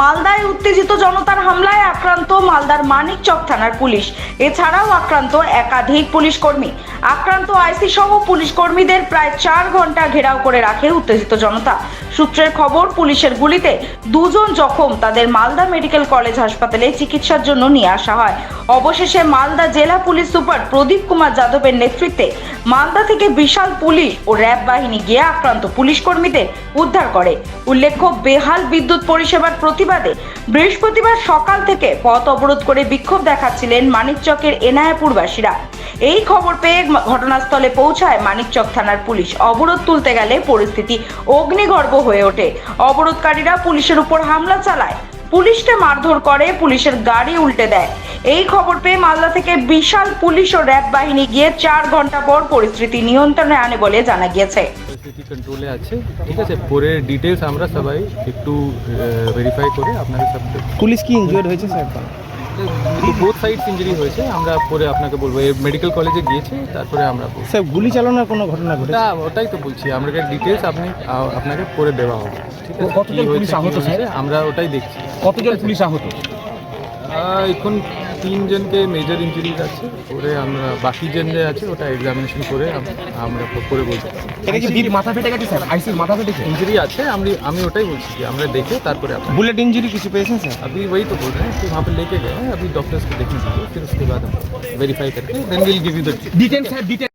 মালদায় উত্তেজিত জনতার হামলায় আক্রান্ত মালদার মানিকচক থানার পুলিশ। এছাড়াও আক্রান্ত একাধিক পুলিশ কর্মী। আক্রান্ত আইসি সহ পুলিশ কর্মীদের প্রায় চার ঘণ্টা ঘেরাও করে রাখে উত্তেজিত জনতা। সূত্রের খবর, পুলিশের গুলিতে দুজন জখম তাদের মালদা মেডিকেল কলেজ হাসপাতালে চিকিৎসার জন্য নিয়ে আসা হয়। অবশেষে মালদা জেলা পুলিশ সুপার প্রদীপ কুমার যাদবের নেতৃত্বে মালদা থেকে বিশাল পুলিশ ও র্যাব বাহিনী গিয়ে আক্রান্ত পুলিশ কর্মীদের উদ্ধার করে। উল্লেখ্য, বেহাল বিদ্যুৎ পরিষেবার প্রতিবাদে বৃহস্পতিবার সকাল থেকে পথ অবরোধ করে বিক্ষোভ দেখাচ্ছিলেন মানিকচকের এনায়াপুরবাসীরা। এই খবর পেয়ে ঘটনাস্থলে পৌঁছায় মানিকচক থানার পুলিশ। অবরোধ তুলতে গেলে পরিস্থিতি অগ্নিগর্ভ হয়ে ওঠে। অবরোধকারীরা পুলিশের উপর হামলা চালায়। পুলিশকে মারধর করে পুলিশের গাড়ি উল্টে দেয়। এই খবর পেয়ে মালদা থেকে বিশাল পুলিশ ও র্যাব বাহিনী গিয়ে চার ঘণ্টা পর পরিস্থিতি নিয়ন্ত্রণে আনে বলে জানা গিয়েছে। পরিস্থিতি কন্ট্রোলে আছে। ঠিক আছে পরে ডিটেলস আমরা সবাই একটু ভেরিফাই করে আপনাকে সব পুলিশ কি ইনজিওর্ড হয়েছে স্যার? বোথ সাইডস ইঞ্জুরি হয়েছে। আমরা পরে আপনাকে বলব মেডিকেল কলেজে গিয়েছে তারপরে আমরা বলব। স্যার গুলি চালানোর কোনো ঘটনা ঘটেছে? না ওটাই তো বলছি। আমরা ডিটেলস আপনি আপনাকে পরে দেওয়া হবে। ঠিক আছে? কতজন পুলিশ আহত, স্যার? আমরা ওটাই দেখছি। কতজন পুলিশ আহত? এখন তিনজনকে মেজর ইঞ্জুরিজ আছে পরে আমরা বাকি জন যে আছে ওটা এক্সামিনেশন করে আম- আমরা পরে বলছি এটা কি ডিপ মাথা ফেটে গেছে স্যার আইসির মাথা ফেটেছে ইঞ্জুরি আছে আমি আমি ওটাই বলছি যে আমরা দেখে তারপরে আপনার বুলেট ইঞ্জুরি কিছু পেয়েছেন স্যার अभी वही तो बोल रहे हैं कि वहाँ पे लेके गए हैं अभी डॉक्टर्स को देखने के लिए फिर उसके बाद हम वेरीफाई करके then will give you the detail sir detail